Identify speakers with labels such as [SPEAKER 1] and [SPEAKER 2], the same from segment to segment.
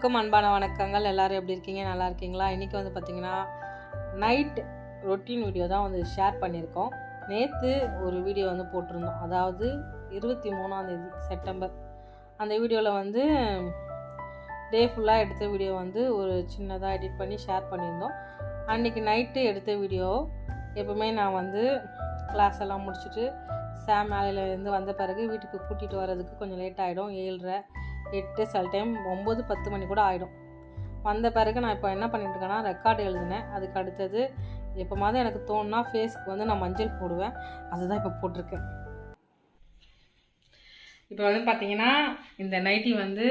[SPEAKER 1] அனைவருக்கும் அன்பான வணக்கங்கள் எல்லோரும் எப்படி இருக்கீங்க நல்லா இருக்கீங்களா இன்றைக்கி வந்து பார்த்திங்கன்னா நைட் ரொட்டீன் வீடியோ தான் வந்து ஷேர் பண்ணியிருக்கோம் நேற்று ஒரு வீடியோ வந்து போட்டிருந்தோம் அதாவது இருபத்தி மூணாந்தேதி செப்டம்பர் அந்த வீடியோவில் வந்து டே ஃபுல்லாக எடுத்த வீடியோ வந்து ஒரு சின்னதாக எடிட் பண்ணி ஷேர் பண்ணியிருந்தோம் அன்றைக்கி நைட்டு எடுத்த வீடியோ எப்பவுமே நான் வந்து கிளாஸ் எல்லாம் முடிச்சுட்டு சாம் மேலையில் இருந்து வந்த பிறகு வீட்டுக்கு கூட்டிகிட்டு வர்றதுக்கு கொஞ்சம் லேட் ஆகிடும் ஏழ்ரை எட்டு சில டைம் ஒம்பது பத்து மணி கூட ஆகிடும் வந்த பிறகு நான் இப்போ என்ன பண்ணிட்டுருக்கேன்னா ரெக்கார்டு எழுதினேன் அதுக்கு அடுத்தது எப்போ மாதிரி எனக்கு தோணுன்னா ஃபேஸ்க்கு வந்து நான் மஞ்சள் போடுவேன் அதுதான் இப்போ போட்டிருக்கேன் இப்போ வந்து பார்த்தீங்கன்னா இந்த நைட்டி வந்து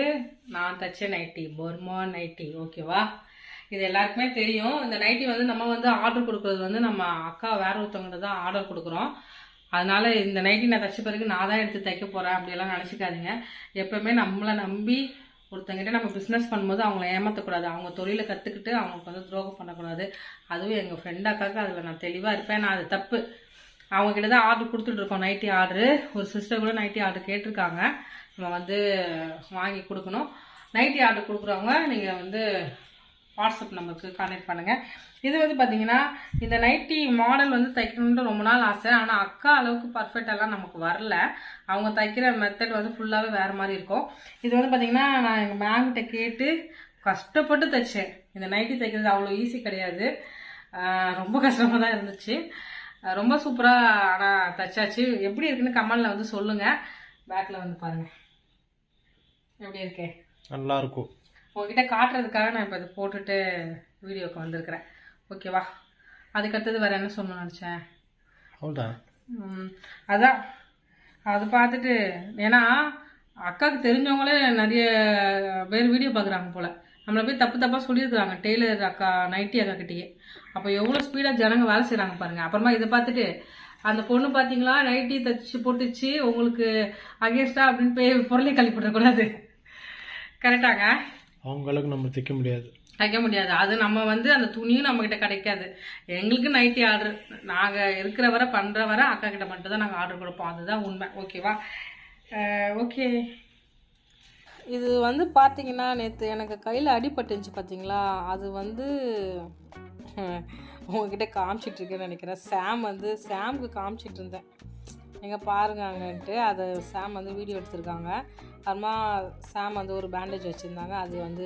[SPEAKER 1] நான் தைச்ச நைட்டி பொர்மா நைட்டி ஓகேவா இது எல்லாருக்குமே தெரியும் இந்த நைட்டி வந்து நம்ம வந்து ஆர்டர் கொடுக்குறது வந்து நம்ம அக்கா வேற ஒருத்தவங்கிட்ட தான் ஆர்டர் கொடுக்குறோம் அதனால் இந்த நைட்டி நான் தைச்ச பிறகு நான் தான் எடுத்து தைக்க போகிறேன் அப்படியெல்லாம் நினச்சிக்காதீங்க எப்போவுமே நம்மளை நம்பி ஒருத்தங்கிட்ட நம்ம பிஸ்னஸ் பண்ணும்போது அவங்கள ஏமாற்றக்கூடாது அவங்க தொழிலை கற்றுக்கிட்டு அவங்களுக்கு வந்து துரோகம் பண்ணக்கூடாது அதுவும் எங்கள் ஃப்ரெண்டாக்காக அதில் நான் தெளிவாக இருப்பேன் நான் அது தப்பு அவங்கக்கிட்ட தான் ஆர்டர் கொடுத்துட்ருக்கோம் நைட்டி ஆர்டரு ஒரு சிஸ்டர் கூட நைட்டி ஆர்டர் கேட்டிருக்காங்க நம்ம வந்து வாங்கி கொடுக்கணும் நைட்டி ஆர்டர் கொடுக்குறவங்க நீங்கள் வந்து வாட்ஸ்அப் நம்பருக்கு கான்டெக்ட் பண்ணுங்கள் இது வந்து பார்த்திங்கன்னா இந்த நைட்டி மாடல் வந்து தைக்கணுன்ட்டு ரொம்ப நாள் ஆசை ஆனால் அக்கா அளவுக்கு பர்ஃபெக்டெல்லாம் நமக்கு வரல அவங்க தைக்கிற மெத்தட் வந்து ஃபுல்லாகவே வேறு மாதிரி இருக்கும் இது வந்து பார்த்திங்கன்னா நான் எங்கள் மேம்கிட்ட கேட்டு கஷ்டப்பட்டு தைச்சேன் இந்த நைட்டி தைக்கிறது அவ்வளோ ஈஸி கிடையாது ரொம்ப கஷ்டமாக தான் இருந்துச்சு ரொம்ப சூப்பராக ஆனால் தைச்சாச்சு எப்படி இருக்குன்னு கமலில் வந்து சொல்லுங்கள் பேக்கில் வந்து பாருங்கள் எப்படி இருக்கேன் நல்லா இருக்கும் உங்ககிட்ட காட்டுறதுக்காக நான் இப்போ அதை போட்டுட்டு வீடியோக்கு வந்திருக்கிறேன் ஓகேவா அதுக்கடுத்தது வேறு என்ன சொல்லணும்னு
[SPEAKER 2] நினச்சேன்
[SPEAKER 1] அதான் அது பார்த்துட்டு ஏன்னா அக்காவுக்கு தெரிஞ்சவங்களே நிறைய பேர் வீடியோ பார்க்குறாங்க போல் நம்மளை போய் தப்பு தப்பாக சொல்லியிருக்கிறாங்க டெய்லர் அக்கா நைட்டி அக்கா கிட்டேயே அப்போ எவ்வளோ ஸ்பீடாக ஜனங்க வேலை செய்கிறாங்க பாருங்கள் அப்புறமா இதை பார்த்துட்டு அந்த பொண்ணு பார்த்தீங்களா நைட்டி தச்சு போட்டுச்சு உங்களுக்கு அகேன்ஸ்டா அப்படின்னு போய் பொருளை கழிப்பிடக்கூடாது கரெக்டாங்க
[SPEAKER 2] அவங்களுக்கு நம்ம தைக்க முடியாது
[SPEAKER 1] தைக்க முடியாது அது நம்ம வந்து அந்த துணியும் நம்மக்கிட்ட கிடைக்காது எங்களுக்கு நைட்டி ஆர்டர் நாங்கள் இருக்கிற வர பண்ணுற வர அக்கா கிட்ட மட்டும் தான் நாங்கள் ஆர்டர் கொடுப்போம் அதுதான் உண்மை ஓகேவா ஓகே இது வந்து பார்த்தீங்கன்னா நேற்று எனக்கு கையில் அடிபட்டுச்சு பார்த்தீங்களா அது வந்து உங்ககிட்ட காமிச்சிட்டு இருக்கேன்னு நினைக்கிறேன் சாம் வந்து சாமுக்கு காமிச்சிட்டு இருந்தேன் எங்கே பாருங்க அதை சாம் வந்து வீடியோ எடுத்திருக்காங்க அப்புறமா சாம் வந்து ஒரு பேண்டேஜ் வச்சுருந்தாங்க அது வந்து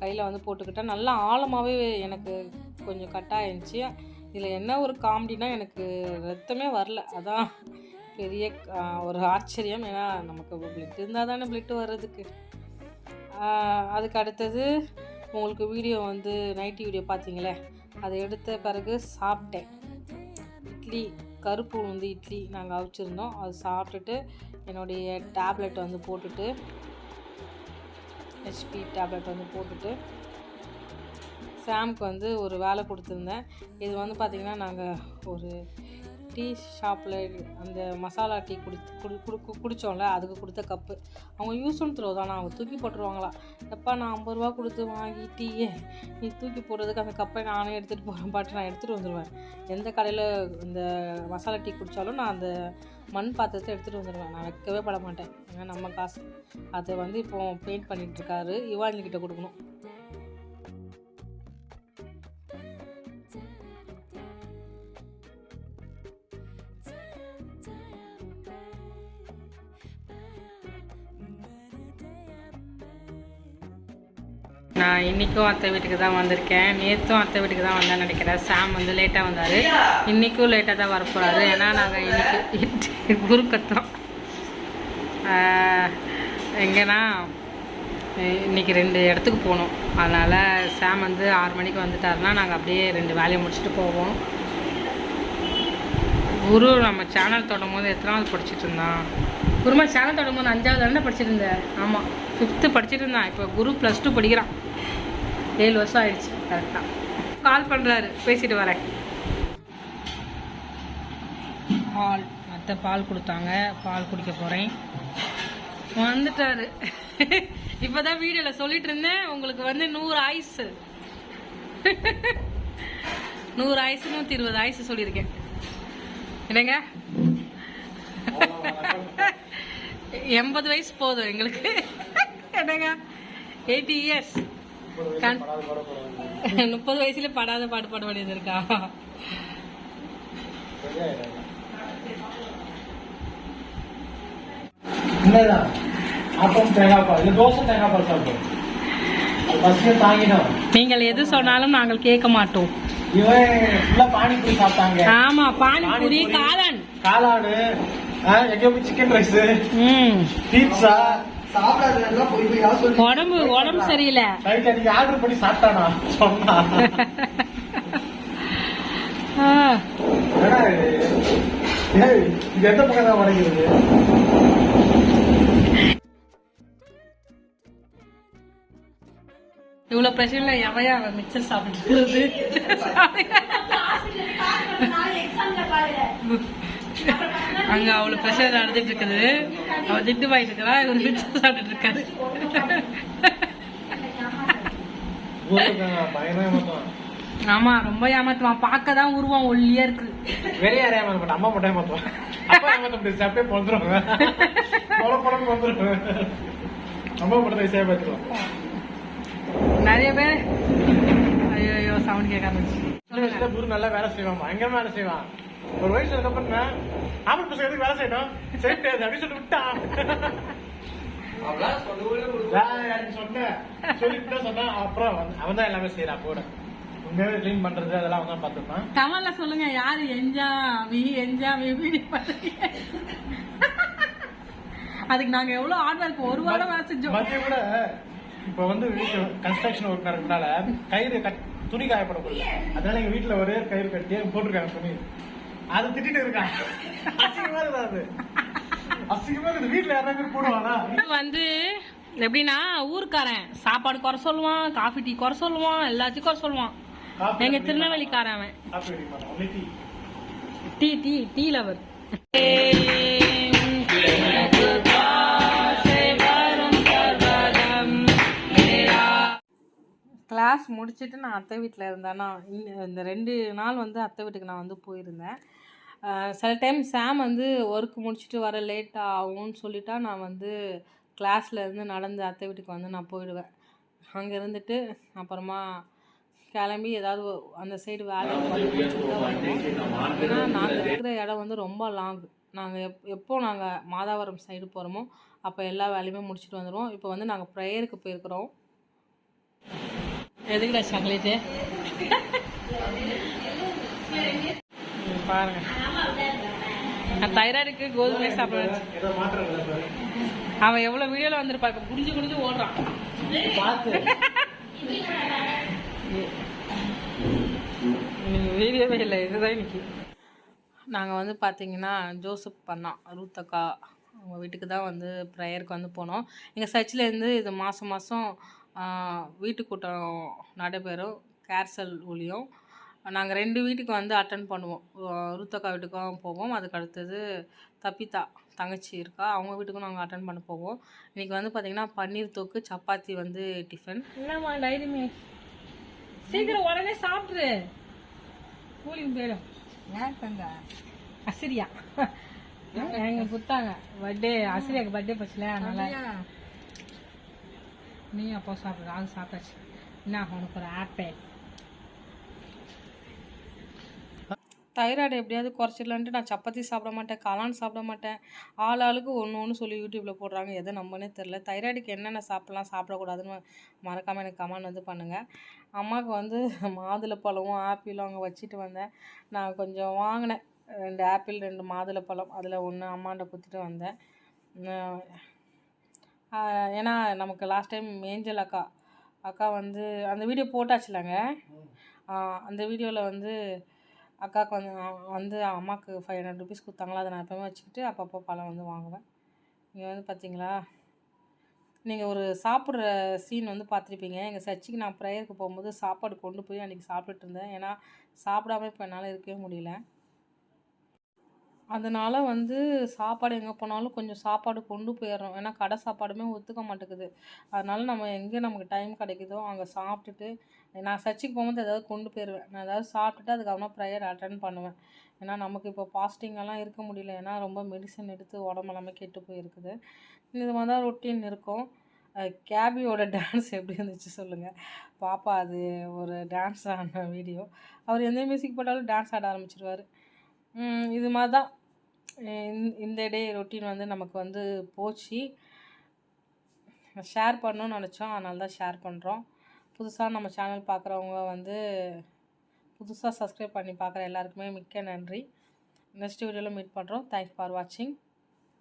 [SPEAKER 1] கையில் வந்து போட்டுக்கிட்டேன் நல்லா ஆழமாகவே எனக்கு கொஞ்சம் கட்டாக இருந்துச்சு இதில் என்ன ஒரு காமெடினா எனக்கு ரத்தமே வரல அதான் பெரிய ஒரு ஆச்சரியம் ஏன்னா நமக்கு பிளிட் இருந்தால் தானே பிளிட் வர்றதுக்கு அதுக்கு அடுத்தது உங்களுக்கு வீடியோ வந்து நைட்டி வீடியோ பார்த்தீங்களே அதை எடுத்த பிறகு சாப்பிட்டேன் இட்லி கருப்பு உளுந்து இட்லி நாங்கள் அவிச்சிருந்தோம் அது சாப்பிட்டுட்டு என்னுடைய டேப்லெட் வந்து போட்டுட்டு ஹெச்பி டேப்லெட் வந்து போட்டுட்டு சாம்க்கு வந்து ஒரு வேலை கொடுத்துருந்தேன் இது வந்து பார்த்திங்கன்னா நாங்கள் ஒரு டீ ஷாப்பில் அந்த மசாலா டீ குடி குடி குடித்தோம்ல அதுக்கு கொடுத்த கப்பு அவங்க யூஸ் அண்ட் த்ரோ அவங்க தூக்கி போட்டுருவாங்களா எப்பா நான் ஐம்பது ரூபா கொடுத்து வாங்கி டீயே நீ தூக்கி போடுறதுக்கு அந்த கப்பை நானே எடுத்துகிட்டு போகிறேன் பாட்டு நான் எடுத்துகிட்டு வந்துடுவேன் எந்த கடையில் இந்த மசாலா டீ குடித்தாலும் நான் அந்த மண் பாத்திரத்தை எடுத்துகிட்டு வந்துடுவேன் நான் வைக்கவே பட மாட்டேன் ஏன்னா நம்ம காசு அதை வந்து இப்போது பெயிண்ட் பண்ணிகிட்டு இருக்காரு யுவானிக்கிட்ட கொடுக்கணும் நான் இன்றைக்கும் அத்தை வீட்டுக்கு தான் வந்திருக்கேன் நேற்றும் அத்தை வீட்டுக்கு தான் வந்தேன் நினைக்கிறேன் சாம் வந்து லேட்டாக வந்தார் இன்றைக்கும் லேட்டாக தான் வரப்போகிறாரு ஏன்னா நாங்கள் இன்றைக்கி குரு கட்டுறோம் எங்கன்னா இன்றைக்கி ரெண்டு இடத்துக்கு போகணும் அதனால் சாம் வந்து ஆறு மணிக்கு வந்துட்டார்னா நாங்கள் அப்படியே ரெண்டு வேலையை முடிச்சுட்டு போவோம் குரு நம்ம சேனல் தொடங்கும் போது எத்தனாவது படிச்சுட்டு இருந்தான் குருமா சேனல் தொடங்கும் போது அஞ்சாவது தானே படிச்சுட்டு இருந்தேன் ஆமாம் ஃபிஃப்த்து படிச்சுட்டு இருந்தான் இப்போ குரு ப்ளஸ் டூ படிக்கிறான் ஏழு வருஷம் ஆயிடுச்சு கரெக்டாக கால் பண்ணுறாரு பேசிட்டு வரேன் பால் அத்தை பால் கொடுத்தாங்க பால் குடிக்க போகிறேன் வந்துட்டாரு இப்போ தான் வீடியோவில் சொல்லிட்டு இருந்தேன் உங்களுக்கு வந்து நூறு ஆயுசு நூறு ஆயுசு நூற்றி இருபது ஆயுசு சொல்லியிருக்கேன் இல்லைங்க எண்பது வயசு போதும் எங்களுக்கு என்னங்க எயிட்டி இயர்ஸ் முப்பது வயசுல படாத பாட்டு பாட வேண்டியது இருக்கா நீங்கள் எது சொன்னாலும் நாங்கள் கேட்க மாட்டோம் ஆமா பானிபூரி காளான்
[SPEAKER 2] காளானு எங்க சிக்கன் ரைஸ் பீட்சா
[SPEAKER 1] உடம்பு உடம்பு சரியில்லை
[SPEAKER 2] ஆர்டர் பண்ணி சாப்பிட்டானா சொன்னா இது எந்த பக்கம் தான்
[SPEAKER 1] இவ்வளவு பிரச்சனைல எவையா அவன் மிச்சர் சாப்பிட்டு அங்க அவ்வளவு பிரஷர் நடந்துட்டு இருக்குது அவ திட்டு வாங்கிட்டு இருக்கிறா இவர் மிச்சம் சாப்பிட்டு இருக்காரு ஆமா ரொம்ப ஏமாத்துவான் பார்க்க தான் உருவம் ஒல்லியா இருக்கு
[SPEAKER 2] வெளிய யாரும் ஏமாத்த மாட்டேன் அம்மா மட்டும் ஏமாத்துவான் அப்பா ஏமாத்த முடியாது சாப்பிட்டே பொழுதுருவாங்க பொல பொலம் அம்மா மட்டும் தான் ஏமாத்துவான்
[SPEAKER 1] நிறைய பேர் ஐயோ சவுண்ட் கேட்க
[SPEAKER 2] ஆரம்பிச்சு நல்லா வேலை செய்வான் பயங்கரமா வேலை செய்வான் ஒரு வயசு அதுக்கப்புறம் ஆம்பளை பசங்க எதுக்கு வேலை செய்யணும் சரிட்டு அப்படின்னு சொல்லி விட்டான் சொன்னேன் சொல்லிட்டு சொன்னா அப்புறம் அவன் தான் எல்லாமே செய்யறான் கூட உண்மையாவே பண்றது அதெல்லாம்
[SPEAKER 1] அவன் தான் சொல்லுங்க யாரு அதுக்கு ஒரு வாரம் வேலை செஞ்சோம்
[SPEAKER 2] கூட வந்து கன்ஸ்ட்ரக்ஷன் கயிறு துணி காயப்படக்கூடாது அதனால எங்க வீட்டுல ஒரே கயிறு கட்டி போட்டிருக்காங்க துணி அது திட்டிட்டு இருக்கான் அசிங்கமா இருக்குது அசிங்கமா இருக்குது வீட்டுல யாராவது போடுவானா
[SPEAKER 1] வந்து எப்படின்னா ஊருக்காரன் சாப்பாடு குறை சொல்லுவான் காஃபி டீ குறை சொல்லுவான் எல்லாத்தையும் குறை சொல்லுவான் எங்க திருநெல்வேலிக்காரன்
[SPEAKER 2] அவன்
[SPEAKER 1] tea tea tea lover class முடிச்சுட்டு நான் அத்தை வீட்டில் இருந்தேன்னா இந்த ரெண்டு நாள் வந்து அத்தை வீட்டுக்கு நான் வந்து போயிருந்தேன் சில டைம் சாம் வந்து ஒர்க் முடிச்சுட்டு வர லேட் ஆகும்னு சொல்லிட்டா நான் வந்து கிளாஸ்லேருந்து நடந்து அத்தை வீட்டுக்கு வந்து நான் போயிடுவேன் அங்கே இருந்துட்டு அப்புறமா கிளம்பி ஏதாவது அந்த சைடு வேலை ஏன்னா நாங்கள் இருக்கிற இடம் வந்து ரொம்ப லாங் நாங்கள் எப் எப்போ நாங்கள் மாதாவரம் சைடு போகிறோமோ அப்போ எல்லா வேலையுமே முடிச்சுட்டு வந்துடுவோம் இப்போ வந்து நாங்கள் ப்ரேயருக்கு போயிருக்கிறோம் எதுக்குடா சாக்லேட்டு பாருங்க தைராய்டுக்கு கோதுமை சாப்பிட அவன் எவ்வளவு வீடியோல வந்திருப்பா புரிஞ்சு புரிஞ்சு ஓடுறான் வீடியோவே இல்லை இதுதான் இன்னைக்கு நாங்கள் வந்து பார்த்தீங்கன்னா ஜோசப் பண்ணோம் ரூத்தக்கா அவங்க வீட்டுக்கு தான் வந்து ப்ரேயருக்கு வந்து போனோம் எங்கள் சர்ச்சிலேருந்து இது மாதம் மாதம் வீட்டு கூட்டம் நடைபெறும் கேர்சல் ஒளியும் நாங்கள் ரெண்டு வீட்டுக்கு வந்து அட்டன் பண்ணுவோம் ருத்தக்கா வீட்டுக்கும் போவோம் அதுக்கு அடுத்தது தப்பித்தா தங்கச்சி இருக்கா அவங்க வீட்டுக்கும் நாங்கள் அட்டன் பண்ண போவோம் இன்றைக்கி வந்து பார்த்திங்கன்னா பன்னீர் தொக்கு சப்பாத்தி வந்து டிஃபன் என்னம்மா டைரி சீக்கிரம் உடனே சாப்பிட்ரு கூலிங் போயிடும் அசிரியா எங்க புத்தாங்க பர்த்டே அசிரியாக்கு பர்த்டே போச்சுல அதனால நீ அப்போ சாப்பிட்ற அது சாப்பிட்டாச்சு என்ன உனக்கு ஒரு ஆப்பிள் தைராய்டு எப்படியாவது குறைச்சிடலான்ட்டு நான் சப்பாத்தி சாப்பிட மாட்டேன் காளான் சாப்பிட மாட்டேன் ஆள் ஆளுக்கு ஒன்று ஒன்று சொல்லி யூடியூப்பில் போடுறாங்க எதை நம்மனே தெரில தைராய்டுக்கு என்னென்ன சாப்பிட்லாம் சாப்பிடக்கூடாதுன்னு மறக்காமல் எனக்கு கமெண்ட் வந்து பண்ணுங்கள் அம்மாவுக்கு வந்து மாதுளை பழமும் ஆப்பிளும் அங்கே வச்சுட்டு வந்தேன் நான் கொஞ்சம் வாங்கினேன் ரெண்டு ஆப்பிள் ரெண்டு மாதுளை பழம் அதில் ஒன்று அம்மாண்ட கொடுத்துட்டு வந்தேன் ஏன்னா நமக்கு லாஸ்ட் டைம் மேஞ்சல் அக்கா அக்கா வந்து அந்த வீடியோ போட்டாச்சுலாங்க அந்த வீடியோவில் வந்து அக்காவுக்கு வந்து வந்து அம்மாவுக்கு ஃபைவ் ஹண்ட்ரட் ருபீஸ் கொடுத்தாங்களா அதை நான் எப்போவுமே வச்சுக்கிட்டு அப்பப்போ பழம் வந்து வாங்குவேன் இங்கே வந்து பார்த்தீங்களா நீங்கள் ஒரு சாப்பிட்ற சீன் வந்து பார்த்துருப்பீங்க எங்கள் சர்ச்சுக்கு நான் ப்ரேயருக்கு போகும்போது சாப்பாடு கொண்டு போய் அன்றைக்கி சாப்பிட்டுட்டு இருந்தேன் ஏன்னா சாப்பிடாம இப்போ என்னால் இருக்கவே முடியல அதனால் வந்து சாப்பாடு எங்கே போனாலும் கொஞ்சம் சாப்பாடு கொண்டு போயிடுறோம் ஏன்னா கடை சாப்பாடுமே ஒத்துக்க மாட்டேங்குது அதனால் நம்ம எங்கே நமக்கு டைம் கிடைக்குதோ அங்கே சாப்பிட்டுட்டு நான் சர்ச்சுக்கு போகும்போது ஏதாவது கொண்டு போயிடுவேன் நான் ஏதாவது சாப்பிட்டுட்டு அதுக்கப்புறம் ப்ரேயர் அட்டன் பண்ணுவேன் ஏன்னா நமக்கு இப்போ ஃபாஸ்டிங்கெல்லாம் இருக்க முடியல ஏன்னா ரொம்ப மெடிசன் எடுத்து உடம்பெல்லாமே கெட்டு போயிருக்குது இது மாதிரி தான் ரொட்டீன் இருக்கும் கேபியோட டான்ஸ் எப்படி இருந்துச்சு சொல்லுங்கள் பாப்பா அது ஒரு டான்ஸ் ஆன வீடியோ அவர் எந்த மியூசிக் போட்டாலும் டான்ஸ் ஆட ஆரம்பிச்சிருவார் இது மாதிரி தான் இந்த டே ரொட்டீன் வந்து நமக்கு வந்து போச்சு ஷேர் பண்ணணும்னு நினச்சோம் அதனால தான் ஷேர் பண்ணுறோம் புதுசாக நம்ம சேனல் பார்க்குறவங்க வந்து புதுசாக சப்ஸ்கிரைப் பண்ணி பார்க்குற எல்லாருக்குமே மிக்க நன்றி நெக்ஸ்ட் வீடியோவில் மீட் பண்ணுறோம் தேங்க்ஸ் ஃபார் வாட்சிங்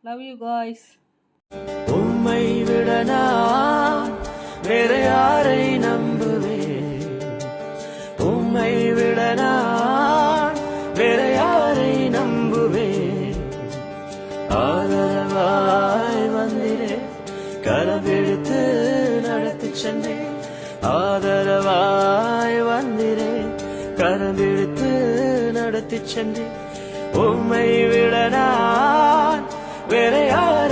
[SPEAKER 1] லவ் யூ காய்ஸ் உண்மை விடனா வேற யாரை நம்புவேன் உண்மை விடனா வேற யாரை நம்ப ஆதரவாய் வந்திரே கரவெடுத்து நடத்தி சென்றே ஆதரவாய் வந்திரே கரவெடுத்து நடத்தி சென்றே உம்மை விட நான் வேற யார்